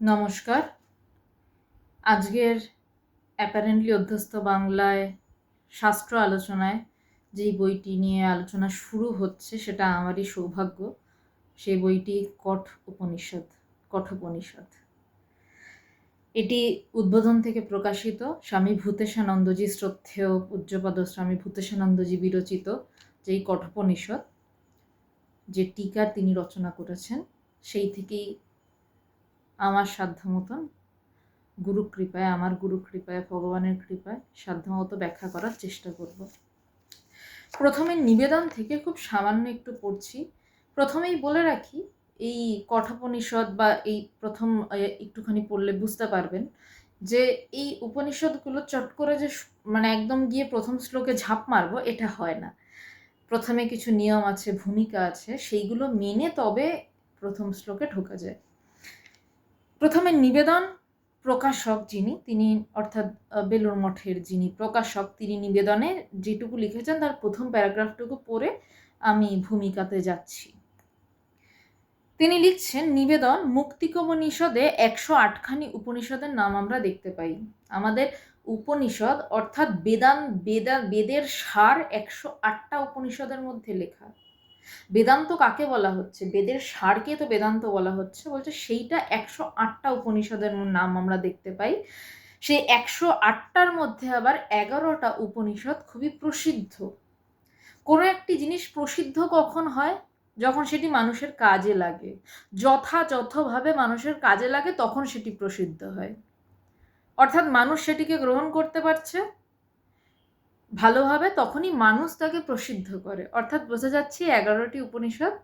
নমস্কার। আজকের অ্যাপারেন্টলি অধ্যস্ত বাংলায় শাস্ত্র আলোচনায় যেই বইটি নিয়ে আলোচনা শুরু হচ্ছে সেটা আমারই সৌভাগ্য, সেই বইটি কঠ উপনিষদ, কঠোপনিষদ। এটি উদ্বোধন থেকে প্রকাশিত, স্বামী ভূতেশানন্দজি শ্রদ্ধেয় পূজ্যপদ স্বামী ভূতেশানন্দজি বিরচিত যেই কঠোপনিষদ, যে টিকা তিনি রচনা করেছেন, সেই থেকেই আমার সাধ্য মতন। গুরু কৃপায়, আমার গুরু কৃপায়, ভগবানের কৃপায় সাধ্যমতো ব্যাখ্যা করার চেষ্টা করব। প্রথমে নিবেদন থেকে খুব সামান্য একটু পড়ছি। প্রথমেই বলে রাখি, এই কঠোপনিষদ বা এই প্রথম একটুখানি পড়লে বুঝতে পারবেন যে এই উপনিষদগুলো চট করে যে মানে একদম গিয়ে প্রথম শ্লোকে ঝাঁপ মারবো, এটা হয় না। প্রথমে কিছু নিয়ম আছে, ভূমিকা আছে, সেইগুলো মেনে তবে প্রথম শ্লোকে ঢোকা যায়। প্রথমে নিবেদন প্রকাশক যিনি, তিনি অর্থাৎ বেলুর মঠের যিনি প্রকাশক, তিনি নিবেদনে যেটুকু লিখেছেন তার প্রথম প্যারাগ্রাফটুকু পড়ে আমি ভূমিকাতে যাচ্ছি। তিনি লিখছেন, নিবেদন মুক্তিকোপনিষদে একশো আটখানি উপনিষদের নাম আমরা দেখতে পাই। আমাদের উপনিষদ অর্থাৎ বেদান, বেদা, বেদের সার একশো আটটা উপনিষদের মধ্যে লেখা। বেদান্ত কাকে বলা হচ্ছে? বেদের সারকে তো বেদান্ত বলা হচ্ছে। বলছে সেইটা একশো আটটা উপনিষদের নাম আমরা দেখতে পাই। সেই একশো আটটার মধ্যে আবার এগারোটা উপনিষদ খুবই প্রসিদ্ধ। কোনো একটি জিনিস প্রসিদ্ধ কখন হয়? যখন সেটি মানুষের কাজে লাগে। যথাযথভাবে মানুষের কাজে লাগে, তখন সেটি প্রসিদ্ধ হয়। অর্থাৎ মানুষ সেটিকে গ্রহণ করতে পারছে ভালোভাবে তখনই মানুষ তাকে প্রসিদ্ধ করে। অর্থাৎ বোঝা যাচ্ছে এগারোটি উপনিষদ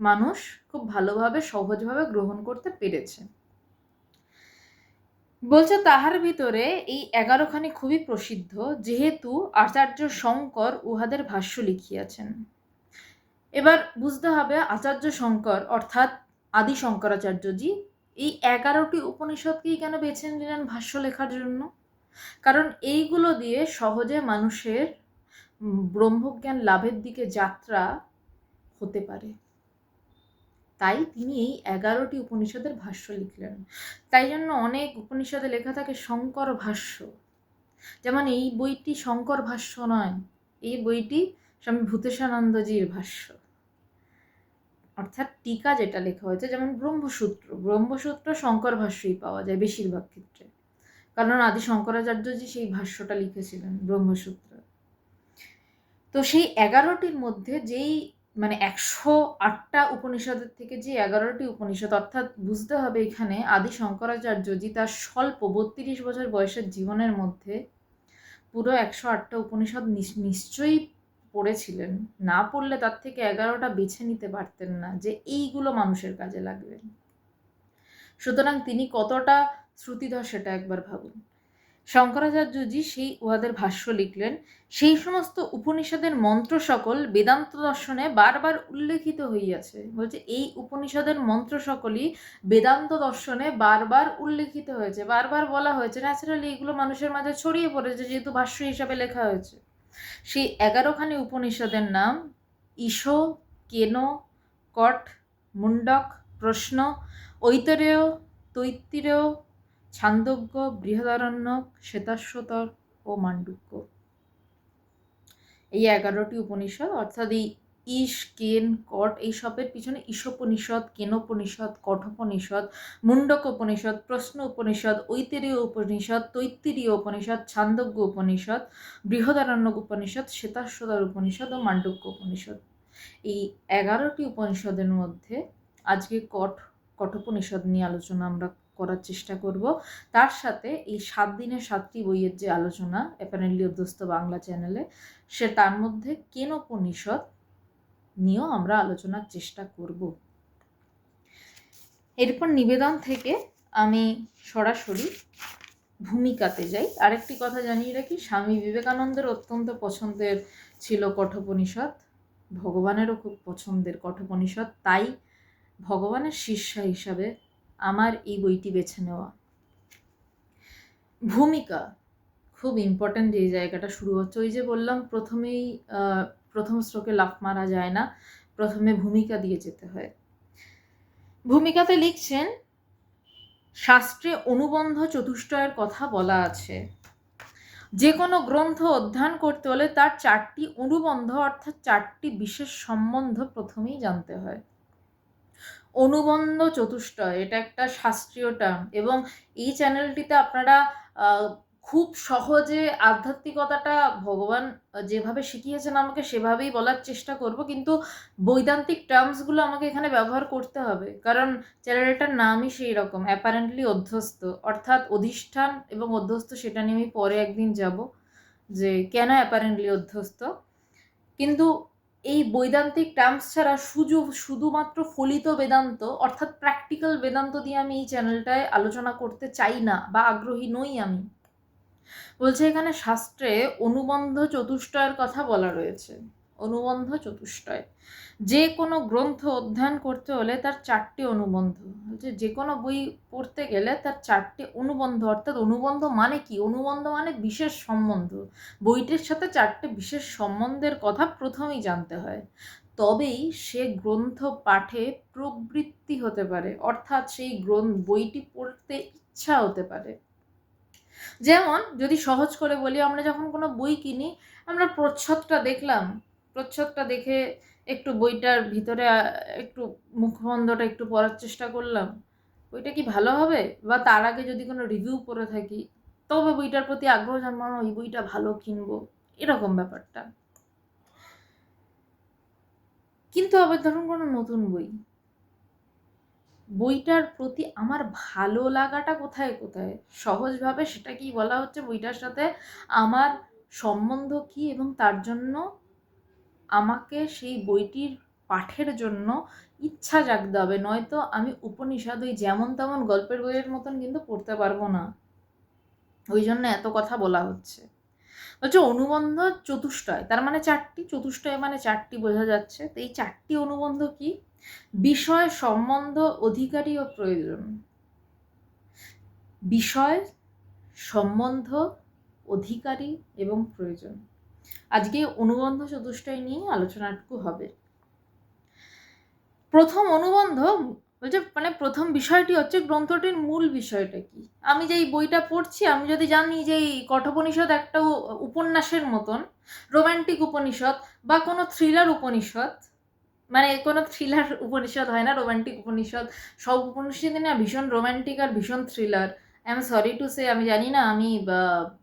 মানুষ খুব ভালোভাবে, সহজভাবে গ্রহণ করতে পেরেছে। বলছে তাহার ভিতরে এই এগারোখানি খুবই প্রসিদ্ধ, যেহেতু আচার্য শঙ্কর উহাদের ভাষ্য লিখিয়াছেন। এবার বুঝতে হবে আচার্য শঙ্কর অর্থাৎ আদি শঙ্করাচার্যজি এই এগারোটি উপনিষদকেই কেন বেছে নিলেন ভাষ্য লেখার জন্য? কারণ এইগুলো দিয়ে সহজে মানুষের ব্রহ্মজ্ঞান লাভের দিকে যাত্রা হতে পারে। তাই তিনি এই এগারোটি উপনিষদের ভাষ্য লিখলেন। তাই জন্য অনেক উপনিষদে লেখা থাকে শঙ্কর ভাষ্য। যেমন এই বইটি শঙ্কর ভাষ্য নয়, এই বইটি স্বামী ভূতেশানন্দজির ভাষ্য। অর্থাৎ টিকা যেটা লেখা হয়েছে, যেমন ব্রহ্মসূত্র। ব্রহ্মসূত্র শঙ্কর ভাষ্যই পাওয়া যায় বেশিরভাগ ক্ষেত্রে। কারণ আদি শঙ্করাচার্যজি সেই ভাষ্যটা লিখেছিলেন, ব্রহ্মসূত্র। তো সেই এগারোটির মধ্যে যেই মানে একশো আটটা উপনিষদের থেকে যে এগারোটি উপনিষদ, অর্থাৎ বুঝতে হবে এখানে আদি শঙ্করাচার্যজি তার স্বল্প বত্রিশ বছর বয়সের জীবনের মধ্যে পুরো একশো আটটা উপনিষদ নিশ্চয়ই পড়েছিলেন। না পড়লে তার থেকে এগারোটা বেছে নিতে পারতেন না যে এইগুলো মানুষের কাজে লাগবে। সুতরাং তিনি কতটা শ্রুতিধর সেটা একবার ভাবুন। শঙ্করাচার্যজি সেই উহাদের ভাষ্য লিখলেন, সেই সমস্ত উপনিষদের মন্ত্র সকল বেদান্ত দর্শনে বারবার উল্লেখিত হইয়াছে। বলছে, এই উপনিষদের মন্ত্র সকলই বেদান্ত দর্শনে বারবার উল্লেখিত হয়েছে। বারবার বলা হয়েছে ন্যাচারালি এগুলো মানুষের মাঝে ছড়িয়ে পড়েছে, যেহেতু ভাষ্য হিসাবে লেখা হয়েছে। সেই এগারোখানি উপনিষদের নাম ঈশো, কেন, কট মুন্ডক প্রশ্ন, ঐতরেয়, তৈত্তিরেয় ছান্দজ্ঞ বৃহদারণ্যক শ্বেতাশ্বতর ও মান্ডুক্য। এই এগারোটি উপনিষদ, অর্থাৎ এই ইশ, কেন, কট, এই সবের পিছনে ঈশোপনিষদ, কেনোপনিষদ, কঠোপনিষদ মুন্ডক উপনিষদ প্রশ্ন উপনিষদ ঐতিরীয় উপনিষদ, তৈত্তিরীয় উপনিষদ ছান্দজ্ঞ উপনিষদ, বৃহদারণ্যক উপনিষদ শ্বেতাশ্বতর উপনিষদ ও মান্ডুক্য উপনিষদ। এই এগারোটি উপনিষদের মধ্যে আজকে কঠ, কঠোপনিষদ নিয়ে আলোচনা আমরা করার চেষ্টা করব। তার সাথে এই সাত দিনের সাতটি বইয়ের যে আলোচনা অ্যাপারেন্টলি অধ্যস্ত বাংলা চ্যানেলে সে তার মধ্যে কেন উপনিষদ নিয়েও আমরা আলোচনার চেষ্টা করব। এরপর নিবেদন থেকে আমি সরাসরি ভূমিকাতে যাই। আরেকটি কথা জানিয়ে রাখি, স্বামী বিবেকানন্দের অত্যন্ত পছন্দের ছিল কঠোপনিষদ। ভগবানেরও খুব পছন্দের কঠোপনিষদ। তাই ভগবানের শিষ্যা হিসাবে আমার এই বইটি বেছে নেওয়া। ভূমিকা, খুব ইম্পর্ট্যান্ট এই জায়গাটা শুরু হচ্ছে। ওই যে বললাম, প্রথমেই প্রথম স্ট্রোকে লাফ মারা যায় না, প্রথমে ভূমিকা দিয়ে যেতে হয়। ভূমিকাতে লিখছেন, শাস্ত্রে অনুবন্ধ চতুষ্টয়ের কথা বলা আছে। যে কোনো গ্রন্থ অধ্যয়ন করতে হলে তার চারটি অনুবন্ধ অর্থাৎ চারটি বিশেষ সম্বন্ধ প্রথমেই জানতে হয়। অনুবন্ধ চতুষ্টয় এটা একটা শাস্ত্রীয় টার্ম এবং এই চ্যানেলটিতে আপনারা খুব সহজে আধ্যাত্মিকতাটা ভগবান যেভাবে শিখিয়েছেন আমাকে সেভাবেই বলার চেষ্টা করব, কিন্তু বৈদান্তিক টার্মসগুলো আমাকে এখানে ব্যবহার করতে হবে, কারণ চ্যানেলটার নামই সেই রকম অ্যাপারেন্টলি অধ্যস্ত, অর্থাৎ অধিষ্ঠান এবং অধ্যস্ত সেটা নিয়ে আমি পরে একদিন যাব, যে কেন অ্যাপারেন্টলি অধ্যস্ত, কিন্তু এই বৈদান্তিক টার্মস ছাড়া শুধু শুধুমাত্র ফলিত বেদান্ত, অর্থাৎ প্র্যাকটিক্যাল বেদান্ত দিয়ে আমি এই চ্যানেলটায় আলোচনা করতে চাই না বা আগ্রহী নই আমি। বলছে এখানে শাস্ত্রে অনুবন্ধ চতুষ্টয়ের কথা বলা রয়েছে। অনুবন্ধ চতুষ্টয়। যে কোনো গ্রন্থ অধ্যয়ন করতে হলে তার চারটি অনুবন্ধ। বলছে যে কোনো বই পড়তে গেলে তার চারটি অনুবন্ধ, অর্থাৎ অনুবন্ধ মানে কি? অনুবন্ধ মানে বিশেষ সম্বন্ধ। বইটির সাথে চারটে বিশেষ সম্বন্ধের কথা প্রথমেই জানতে হয়। তবেই সে গ্রন্থ পাঠে প্রবৃত্তি হতে পারে, অর্থাৎ সেই গ্রন্থ, বইটি পড়তে ইচ্ছা হতে পারে। যেমন, যদি সহজ করে বলি, আমরা যখন কোনো বই কিনি, আমরা প্রচ্ছদটা দেখলাম প্রচ্ছদটা দেখে একটু বইটার ভিতরে একটু মুখবন্ধটা একটু পড়ার চেষ্টা করলাম। বইটা কি ভালো হবে? বা তার আগে যদি কোনো রিভিউ পড়ে থাকি, তবে বইটার প্রতি আগ্রহ জন্মানো ওই বইটা ভালো কিনবো। এরকম ব্যাপারটা। কিন্তু আবার ধরুন কোনো নতুন বই। বইটার প্রতি আমার ভালো লাগাটা কোথায় কোথায়? সহজভাবে সেটা কি বলা হচ্ছে বইটার সাথে আমার সম্বন্ধ কি এবং তার জন্য আমাকে সেই বইটির পাঠের জন্য ইচ্ছা জাগতে হবে। নয়তো আমি উপনিষদ ওই যেমন তেমন গল্পের বইয়ের মতন কিন্তু পড়তে পারব না। ওই জন্য এত কথা বলা হচ্ছে। বলছে অনুবন্ধ চতুষ্টয়। তার মানে চারটি, চতুষ্টয় মানে চারটি বোঝা যাচ্ছে। তো এই চারটি অনুবন্ধ কি? বিষয়, সম্বন্ধ, অধিকারী ও প্রয়োজন। বিষয়, সম্বন্ধ, অধিকারী এবং প্রয়োজন। আজকে অনুবন্ধ চতুষ্টয় নিয়ে আলোচনাটুকু হবে। প্রথম অনুবন্ধ বলছে মানে প্রথম বিষয়টি হচ্ছে গ্রন্থটির মূল বিষয়টা কি? আমি যেই বইটা পড়ছি, আমি যদি জানি যে এই কঠোপনিষদ একটা উপন্যাসের মতন রোম্যান্টিক উপনিষদ বা কোনো থ্রিলার উপনিষদ মানে কোনো থ্রিলার উপনিষদ হয় না রোম্যান্টিক উপনিষদ, সব উপনিষদই না, ভীষণ রোম্যান্টিক আর ভীষণ thriller I am sorry to say আমি জানি না, আমি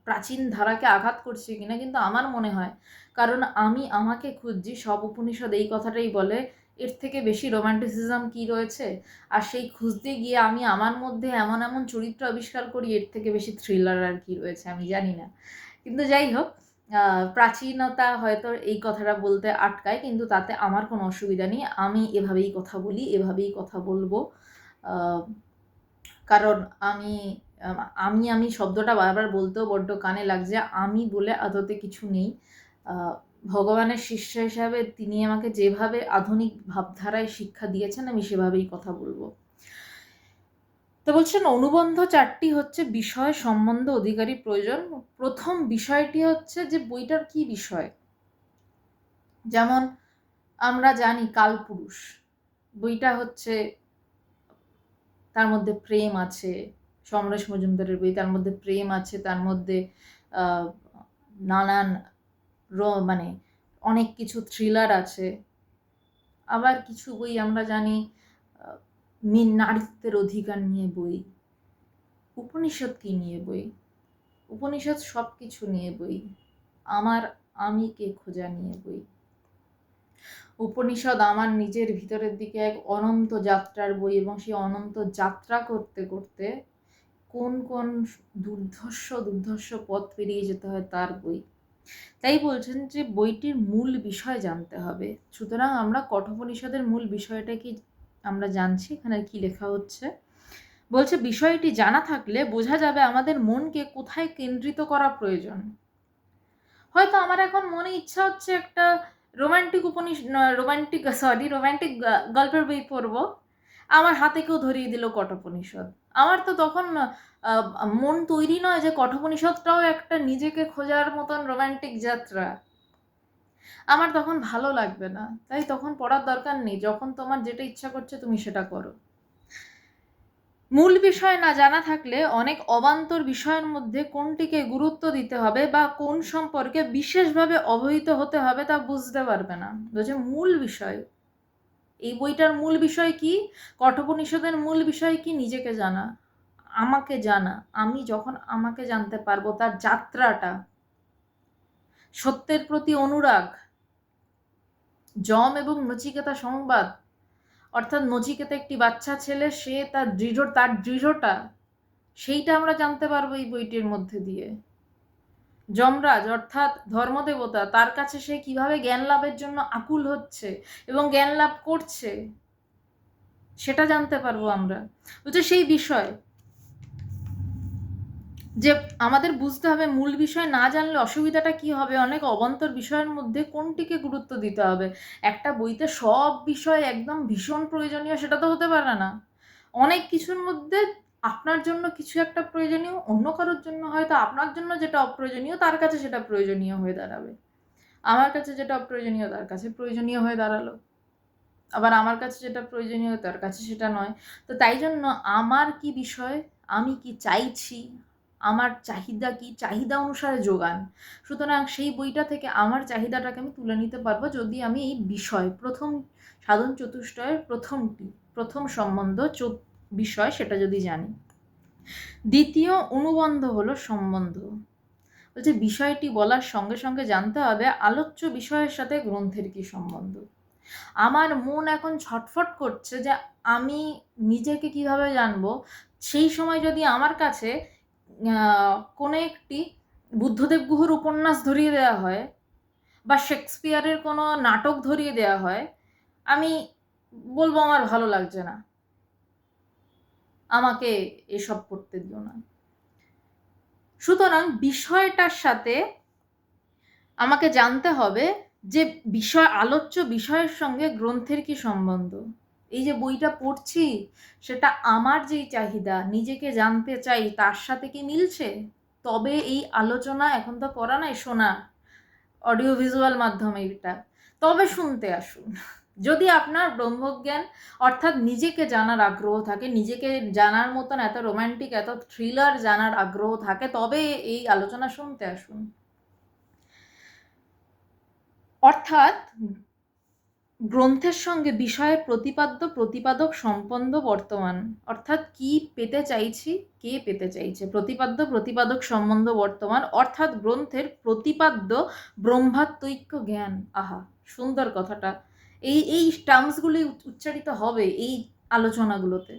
প্রাচীন ধারাকে আঘাত করছি কিনা, কিন্তু আমার মনে হয়, কারণ আমি আমাকে খুঁজছি, সব উপনিষদ এই কথাটাই বলে, এর থেকে বেশি রোম্যান্টিসিজম কি রয়েছে? আর সেই খুঁজতে গিয়ে আমি আমার মধ্যে এমন এমন চরিত্র আবিষ্কার করি, এর থেকে বেশি থ্রিলার আর কি রয়েছে, আমি জানি না। কিন্তু যাই হোক প্রাচীনতা হয়তো এই কথাটা বলতে আটকায়, কিন্তু তাতে আমার কোনো অসুবিধা নেই, আমি এভাবেই কথা বলি, এভাবেই কথা বলব। কারণ আমি আমি আমি শব্দটা বারবার বলতেও বড্ড কানে লাগছে। আমি বলে আদতে কিছু নেই। ভগবানের শিষ্য হিসাবে তিনি আমাকে যেভাবে আধুনিক ভাবধারায় শিক্ষা দিয়েছেন, আমি সেভাবেই কথা বলব। তো বলছেন, অনুবন্ধ চারটি হচ্ছে বিষয় সম্বন্ধ অধিকারী প্রয়োজন। প্রথম বিষয়টি হচ্ছে যে বইটার কি বিষয়? যেমন আমরা জানি কালপুরুষ। বইটা হচ্ছে, তার মধ্যে প্রেম আছে সমরেশ মজুমদারের বই, তার মধ্যে প্রেম আছে, তার মধ্যে নানান র মানে অনেক কিছু থ্রিলার আছে। আবার কিছু বই আমরা জানি নারীত্বের অধিকার নিয়ে বই, উপনিষদ কি নিয়ে বই? উপনিষদ সব কিছু নিয়ে বই, আমার আমিকে খোঁজা নিয়ে বই? উপনিষদ আমার নিজের ভিতরের দিকে এক অনন্ত যাত্রার বই এবং সেই অনন্ত যাত্রা করতে করতে কোন কোন দুর্ধর্ষ দুর্ধর্ষ পথ পেরিয়ে যেতে হয় তার বই। তাই বলছেন যে বইটির মূল বিষয় জানতে হবে। সুতরাং আমরা কঠোপনিষদের মূল বিষয়টা কি আমরা জানছি? এখানে কি লেখা হচ্ছে? বলছে, বিষয়টি জানা থাকলে বোঝা যাবে আমাদের মনকে কোথায় কেন্দ্রিত করা প্রয়োজন। হয়তো আমার এখন মনে ইচ্ছা হচ্ছে একটা রোম্যান্টিক উপনিষ রোম্যান্টিক সরি রোম্যান্টিক গল্পের বই পড়ব। আমার হাতে কেউ ধরিয়ে দিল কঠোপনিষদ। আমার তো তখন মন তৈরি নয় যে কঠোপনিষদটাও একটা নিজেকে খোঁজার মতন রোম্যান্টিক যাত্রা। আমার তখন ভালো লাগবে না। তাই তখন পড়ার দরকার নেই। যখন তোমার যেটা ইচ্ছা করছে তুমি সেটা করো। মূল বিষয় না জানা থাকলে অনেক অবান্তর বিষয়ের মধ্যে কোনটিকে গুরুত্ব দিতে হবে বা কোন সম্পর্কে বিশেষভাবে অবহিত হতে হবে তা বুঝতে পারবে না। বলছে মূল বিষয়। এই বইটার মূল বিষয় কি? কঠোপনিষদের মূল বিষয় কি? নিজেকে জানা, আমাকে জানা, আমি যখন আমাকে জানতে পারব তার যাত্রাটা। সত্যের প্রতি অনুরাগ যম এবং নচিকেতা সংবাদ। অর্থাৎ নচিকেতা একটি বাচ্চা ছেলে, সে তার দৃঢ়, তার দৃঢ়টা সেইটা আমরা জানতে পারব এই বইটির মধ্যে দিয়ে। যমরাজ, অর্থাৎ ধর্মদেবতা, তার কাছে সে কীভাবে জ্ঞান লাভের জন্য আকুল হচ্ছে এবং জ্ঞান লাভ করছে, সেটা জানতে পারব আমরা। বলছে সেই বিষয়। যে আমাদের বুঝতে হবে মূল বিষয় না জানলে অসুবিধাটা কি হবে, অনেক অবান্তর বিষয়ের মধ্যে কোনটিকে গুরুত্ব দিতে হবে? একটা বইতে সব বিষয় একদম ভীষণ প্রয়োজনীয়, সেটা তো হতে পারে না। অনেক কিছুর মধ্যে আপনার জন্য কিছু একটা প্রয়োজনীয়, অন্য কারোর জন্য হয়তো আপনার জন্য যেটা অপ্রয়োজনীয়, তার কাছে সেটা প্রয়োজনীয় হয়ে দাঁড়াবে। আমার কাছে যেটা অপ্রয়োজনীয়, তার কাছে প্রয়োজনীয় হয়ে দাঁড়াল। আবার আমার কাছে যেটা প্রয়োজনীয়, তার কাছে সেটা নয়। তো তাই জন্য আমার কি বিষয়, আমি কি চাইছি, আমার চাহিদা কি, চাহিদা অনুসারে যোগান। সুতরাং সেই বইটা থেকে আমার চাহিদাটাকে আমি তুলে নিতে পারব যদি আমি এই বিষয়, প্রথম সাধন চতুষ্টয়ের প্রথমটি, প্রথম সম্বন্ধ বিষয় সেটা যদি জানি। দ্বিতীয় অনুবন্ধ হলো সম্বন্ধ। বলছে, বিষয়টি বলার সঙ্গে সঙ্গে জানতে হবে আলোচ্য বিষয়ের সাথে গ্রন্থের কি সম্বন্ধ। আমার মন এখন ছটফট করছে যে আমি নিজেকে কীভাবে জানব। সেই সময় যদি আমার কাছে কোনো একটি বুদ্ধদেব গুহর উপন্যাস ধরিয়ে দেওয়া হয় বা শেক্সপিয়ারের কোনো নাটক ধরিয়ে দেওয়া হয়, আমি বলব আমার ভালো লাগছে না। আমাকে এসব করতে দিও না। সুতরাং বিষয়টার সাথে আমাকে জানতে হবে যে বিষয়, আলোচ্য বিষয়ের সঙ্গে গ্রন্থের কি সম্বন্ধ? এই যে বইটা পড়ছি, সেটা আমার যেই চাহিদা, নিজেকে জানতে চাই, তার সাথে কি মিলছে? তবে এই আলোচনা এখন তো করা নাই, শোনা অডিও ভিজুয়াল মাধ্যমে এটা। তবে শুনতে আসুন। যদি আপনার ব্রহ্মজ্ঞান অর্থাৎ নিজেকে জানার আগ্রহ থাকে, নিজেকে জানার মতন এত রোম্যান্টিক এত থ্রিলার জানার আগ্রহ থাকে, তবে এই আলোচনা শুনতে আসুন। অর্থাৎ গ্রন্থের সঙ্গে বিষয়ের প্রতিপাদ্য, প্রতিপাদক সম্পন্ন বর্তমান। অর্থাৎ কি পেতে চাইছি, কে পেতে চাইছে? প্রতিপাদ্য, প্রতিপাদক সম্বন্ধ বর্তমান। অর্থাৎ গ্রন্থের প্রতিপাদ্য ব্রহ্মাত্মৈক্য জ্ঞান। আহা, সুন্দর কথাটা। এই এই টার্মসগুলি উচ্চারিত হবে এই আলোচনাগুলোতে।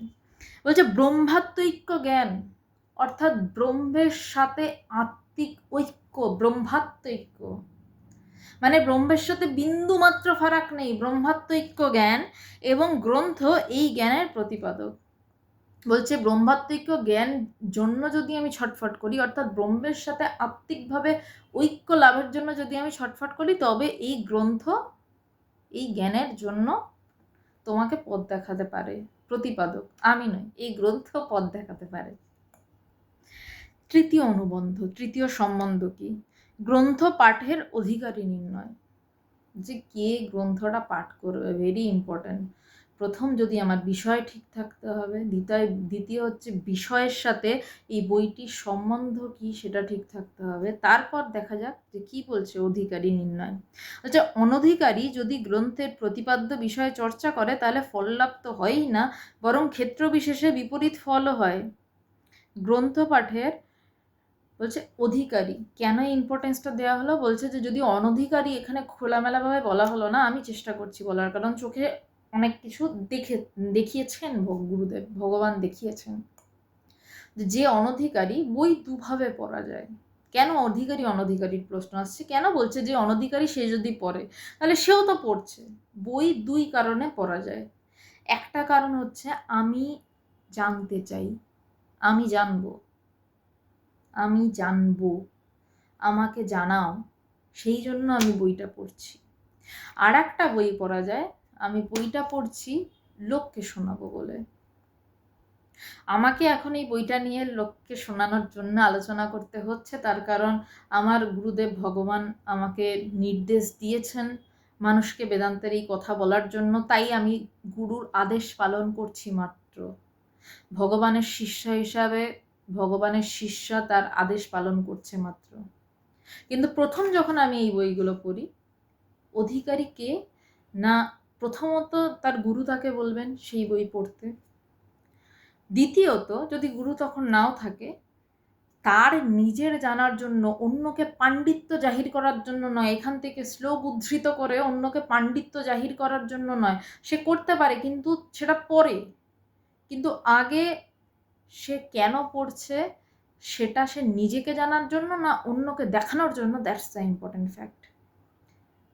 বলছে ব্রহ্মাত্মৈক্য জ্ঞান, অর্থাৎ ব্রহ্মের সাথে আত্মিক ঐক্য, ব্রহ্মাত্মৈক্য। মানে ব্রহ্মের সাথে বিন্দু মাত্র ফারাক নেই, ব্রহ্মাত্মৈক্য জ্ঞান এবং গ্রন্থ এই জ্ঞানের প্রতিপাদক। বলছে ব্রহ্মাত্মৈক্য জ্ঞান জন্য যদি আমি ছটফট করি, অর্থাৎ ব্রহ্মের সাথে আত্মিকভাবে ঐক্য লাভের জন্য যদি আমি ছটফট করি, তবে এই গ্রন্থ এই জ্ঞানের জন্য তোমাকে পদ দেখাতে পারে, প্রতিপাদক। আমি নই, এই গ্রন্থ পথ দেখাতে পারে। তৃতীয় অনুবন্ধ, তৃতীয় সম্বন্ধ কি? গ্রন্থ পাঠের অধিকারী নির্ণয়। যে কে গ্রন্থটা পাঠ করবে ভেরি ইম্পর্ট্যান্ট প্রথম যদি আমার বিষয় ঠিক থাকতে হবে, দ্বিতীয় দ্বিতীয় হচ্ছে বিষয়ের সাথে এই বইটির সম্বন্ধ কি সেটা ঠিক থাকতে হবে। তারপর দেখা যাক যে কি বলছে অধিকারী নির্ণয়। আচ্ছা অনধিকারী যদি গ্রন্থের প্রতিপাদ্য বিষয়ে চর্চা করে, তাহলে ফললাভ তো হয়ই না, বরং ক্ষেত্র বিশেষে বিপরীত ফলও হয়। গ্রন্থ পাঠের বলছে অধিকারী, কেন ইম্পর্টেন্সটা দেওয়া হলো? বলছে যে যদি অনধিকারী এখানে খোলামেলাভাবে বলা হলো না, আমি চেষ্টা করছি বলার, কারণ চোখে অনেক কিছু দেখে, দেখিয়েছেন গুরুদেব, ভগবান দেখিয়েছেন। যে অনধিকারী বই দুভাবে পড়া যায়। কেন অধিকারী, অনধিকারীর প্রশ্ন আসছে? কেন বলছে যে অনধিকারী সে যদি পড়ে, তাহলে সেও তো পড়ছে। বই দুই কারণে পড়া যায়। একটা কারণ হচ্ছে, আমি জানতে চাই। আমি জানব। আমি জানব। আমাকে জানাও। সেই জন্য আমি বইটা পড়ছি। আর একটা বই পড়া যায় আমি বইটা পড়ছি লোককে শোনাবো বলে। আমাকে এখন এই বইটা নিয়ে লোককে শোনানোর জন্য আলোচনা করতে হচ্ছে। তার কারণ আমার গুরুদেব ভগবান আমাকে নির্দেশ দিয়েছেন মানুষকে বেদান্তের এই কথা বলার জন্য। তাই আমি গুরুর আদেশ পালন করছি মাত্র। ভগবানের শিষ্য হিসাবে ভগবানের শিষ্য তার আদেশ পালন করছে মাত্র। কিন্তু প্রথম যখন আমি এই বইগুলো পড়ি, অধিকারী কে না প্রথমত তার গুরু তাকে বলবেন সেই বই পড়তে। দ্বিতীয়ত, যদি গুরু তখন নাও থাকে, তার নিজের জানার জন্য অন্যকে পাণ্ডিত্য জাহির করার জন্য নয়, এখান থেকে শ্লোক উদ্ধৃত করে অন্যকে পাণ্ডিত্য জাহির করার জন্য নয়। সে করতে পারে, কিন্তু সেটা পরে। কিন্তু আগে সে কেন পড়ছে, সেটা সে নিজেকে জানার জন্য না অন্যকে দেখানোর জন্য? দ্যাটস দ্য ইম্পর্টেন্ট ফ্যাক্ট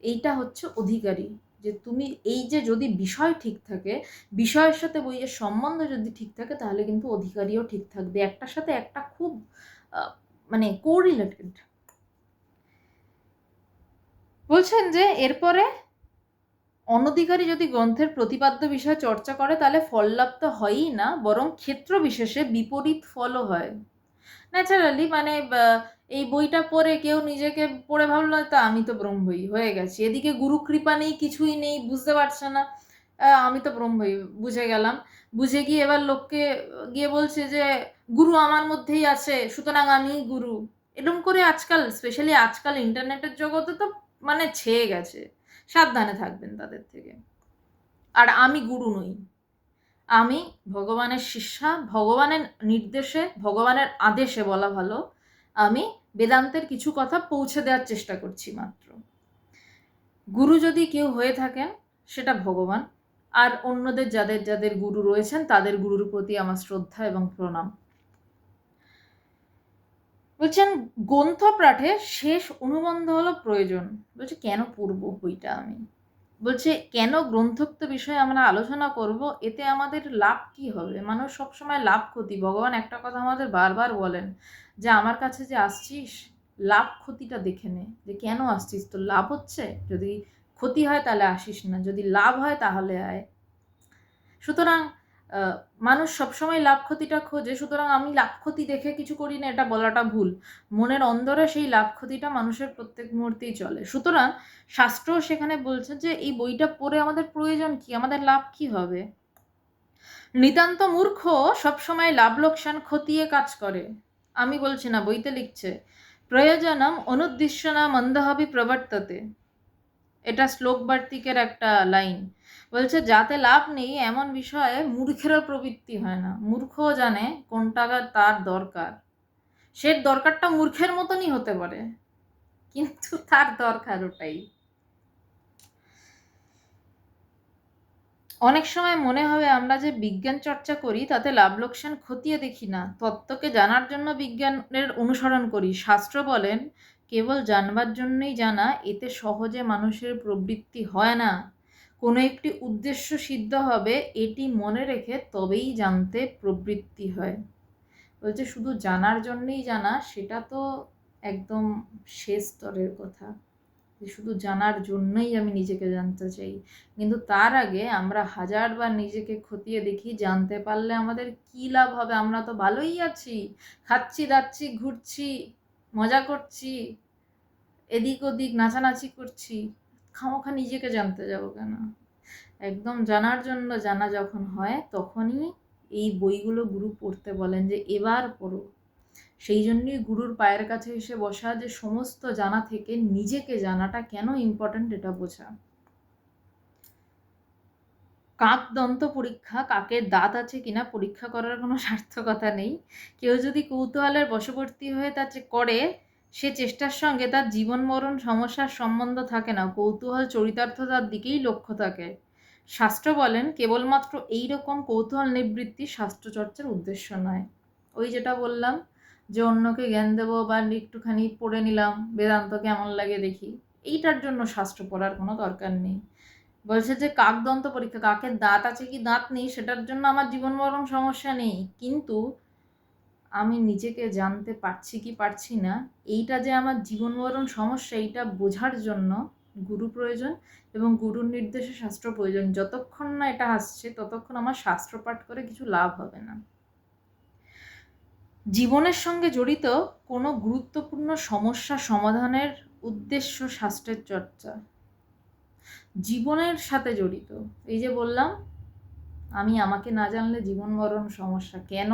এইটা হচ্ছে অধিকারী। যে তুমি এই যে যদি বিষয় ঠিক থাকে, বিষয়ের সাথে বইয়ের সম্বন্ধ যদি ঠিক থাকে, তাহলে কিন্তু অধিকারীও ঠিক থাকবে। একটার সাথে একটা খুব মানে কোরিলেটেড বলছেন যে এরপরে, অনধিকারী যদি গ্রন্থের প্রতিপাদ্য বিষয় চর্চা করে, তাহলে ফললাভ তো হয়ই না, বরং ক্ষেত্র বিশেষে বিপরীত ফলও হয়। ন্যাচারালি মানে এই বইটা পড়ে কেউ নিজেকে পড়ে ভাবলো তা আমি তো ব্রহ্মই হয়ে গেছি। এদিকে গুরু কৃপা নেই, কিছুই নেই, বুঝতে পারছে না। আমি তো ব্রহ্মই, বুঝে গেলাম। বুঝে গিয়ে এবার লোককে গিয়ে বলছে যে, গুরু আমার মধ্যেই আছে, সুতরাং আমি গুরু। এরকম করে আজকাল স্পেশালি আজকাল ইন্টারনেটের জগতে তো মানে ছেয়ে গেছে। সাবধানে থাকবেন তাদের থেকে। আর আমি গুরু নই। আমি ভগবানের শিষ্যা, ভগবানের নির্দেশে, ভগবানের আদেশে বলা ভালো, আমি বেদান্তের কিছু কথা পৌঁছে দেওয়ার চেষ্টা করছি মাত্র। গুরু যদি কেউ হয়ে থাকেন, সেটা ভগবান। আর অন্যদের যাদের যাদের গুরু রয়েছেন, তাদের গুরুর প্রতি আমার শ্রদ্ধা এবং প্রণাম। বলছেন গ্রন্থ পাঠে শেষ অনুবন্ধ হলো প্রয়োজন। বলছে, কেন পড়ব বইটা আমি? বলছে, কেন গ্রন্থক্ত বিষয়ে আমরা আলোচনা করব? এতে আমাদের লাভ কি হবে? মানুষ সবসময় লাভ ক্ষতি। ভগবান একটা কথা আমাদের বারবার বলেন যে, আমার কাছে যে আসছিস, লাভ ক্ষতিটা দেখে নে। যে, কেন আসছিস? তো লাভ হচ্ছে? যদি ক্ষতি হয় তাহলে আসিস না। যদি লাভ হয় তাহলে আয়। সুতরাং মানুষ সবসময় লাভ ক্ষতিটা খোঁজে, সুতরাং আমি লাভ ক্ষতি দেখে কিছু করি না, এটা বলাটা ভুল। মনের অন্দরে সেই লাভ ক্ষতিটা মানুষের প্রত্যেক মুহূর্তেই চলে। সুতরাং শাস্ত্র সেখানে বলছে যে, এই বইটা পড়ে আমাদের প্রয়োজন কি? আমাদের লাভ কি হবে? নিতান্ত মূর্খ সবসময় লাভ লোকসান খতিয়ে কাজ করে। আমি বলছি না, বইতে লিখছে, প্রয়োজনম অনুদ্দিশ্য না মন্দহাবি প্রবর্ততে। এটা শ্লোক বার্তিকের একটা লাইন। বলছে, যাতে লাভ নেই, এমন বিষয়ে মূর্খেরও প্রবৃত্তি হয় না। মূর্খও জানে কোনটা তার দরকার। সে দরকারটা মূর্খের মতনই হতে পারে, কিন্তু তার দরকার ওটাই। অনেক সময় মনে হবে, আমরা যে বিজ্ঞান চর্চা করি, তাতে লাভ লোকসান খতিয়ে দেখি না। তত্ত্বকে জানার জন্য বিজ্ঞানের অনুসরণ করি। শাস্ত্র বলেন কেবল জানবার জন্যই জানা, এতে সহজে মানুষের প্রবৃত্তি হয় না। কোনো একটি উদ্দেশ্য সিদ্ধ হবে, এটি মনে রেখে তবেই জানতে প্রবৃত্তি হয়। বলছে, শুধু জানার জন্যই জানা, সেটা তো একদম শেষ স্তরের কথা। শুধু জানার জন্যই আমি নিজেকে জানতে চাই। কিন্তু তার আগে আমরা হাজারবার নিজেকে খতিয়ে দেখি, জানতে পারলে আমাদের কী লাভ হবে? আমরা তো ভালোই আছি। খাচ্ছি, দাচ্ছি, ঘুরছি মজা করছি, এদিক ওদিক নাচানাচি করছি, খামোখা নিজেকে জানতে যাব কেন? একদম জানার জন্য জানা যখন হয়, তখনই এই বইগুলো গুরু পড়তে বলেন যে, এবার পড়ো। সেই জন্যই গুরুর পায়ের কাছে এসে বসা যে সমস্ত জানা থেকে নিজেকে জানাটা কেন ইম্পর্ট্যান্ট এটা বোঝা। কাক দন্ত পরীক্ষা কাকের দাঁত আছে কিনা পরীক্ষা করার কোনো সার্থকতা নেই। কেউ যদি কৌতূহলের বশবর্তী হয়ে তা করে, সে চেষ্টার সঙ্গে তার জীবন মরণ, সমস্যার সম্বন্ধ থাকে না। কৌতূহল চরিতার্থতার দিকেই লক্ষ্য থাকে। শাস্ত্র বলেন, কেবলমাত্র এই রকম কৌতূহল নিবৃত্তি শাস্ত্রচর্চার উদ্দেশ্য নয়। ওই যেটা বললাম, যে অন্যকে জ্ঞান দেবো বা একটুখানি পড়ে নিলাম, বেদান্ত কেমন লাগে দেখি, এইটার জন্য শাস্ত্র পড়ার কোনো দরকার নেই। বলছে যে কাকদন্ত পরীক্ষা কাকের দাঁত আছে কি দাঁত নেই সেটার জন্য আমার জীবন মরণ সমস্যা নেই। কিন্তু আমি নিজেকে জানতে পারছি কি পারছি না, এইটা যে আমার জীবন মরণ সমস্যা, এইটা বোঝার জন্য গুরু প্রয়োজন এবং গুরুর নির্দেশে শাস্ত্র প্রয়োজন। যতক্ষণ না এটা আসছে, ততক্ষণ আমার শাস্ত্র পাঠ করে কিছু লাভ হবে না। জীবনের সঙ্গে জড়িত কোনো গুরুত্বপূর্ণ সমস্যা সমাধানের উদ্দেশ্য শাস্ত্রের চর্চা। জীবনের সাথে জড়িত। এই যে বললাম, আমি আমাকে না জানলে জীবন মরণ সমস্যা কেন?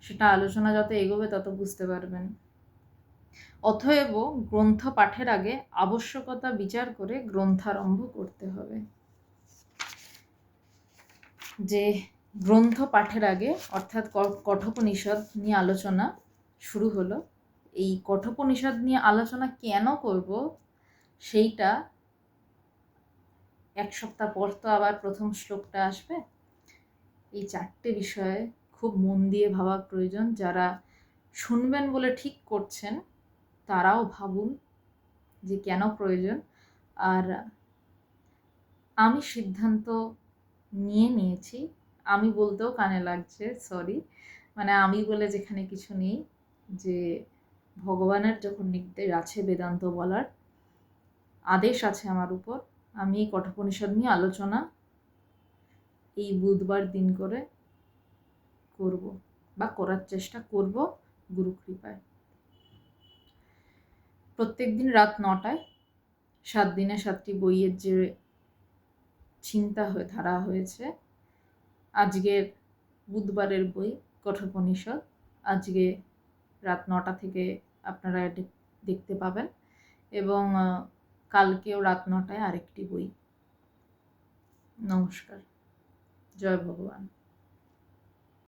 সেটা আলোচনা যত এগোবে তত বুঝতে পারবেন। অতএব গ্রন্থ পাঠের আগে আবশ্যকতা বিচার করে গ্রন্থারম্ভ করতে হবে। যে গ্রন্থ পাঠের আগে, অর্থাৎ কঠোপনিষদ নিয়ে আলোচনা শুরু হলো। এই কঠোপনিষদ নিয়ে আলোচনা কেন করব? সেইটা এক সপ্তাহ পর তো আবার প্রথম শ্লোকটা আসবে। এই চারটে বিষয়ে খুব মন দিয়ে ভাবা প্রয়োজন। যারা শুনবেন বলে ঠিক করছেন, তারাও ভাবুন যে কেন প্রয়োজন। আর আমি সিদ্ধান্ত নিয়ে নিয়েছি। আমি বলতেও কানে লাগছে সরি মানে আমি বলে যেখানে কিছু নেই, যে ভগবানের যখন নির্দেশ আছে বেদান্ত বলার, আদেশ আছে আমার উপর আমি এই কঠোপনিষদ নিয়ে আলোচনা এই বুধবার দিন করে করব বা করার চেষ্টা করব গুরু কৃপায়। প্রত্যেক দিন রাত নটায় সাত দিনে সাতটি বইয়ের যে চিন্তা হয়ে, ধারা হয়েছে, আজকের বুধবারের বই কঠোপনিষদ, আজকে রাত নটা থেকে আপনারা দেখতে পাবেন এবং কালকেও রাত নটায় আরেকটি বই। নমস্কার। জয় ভগবান।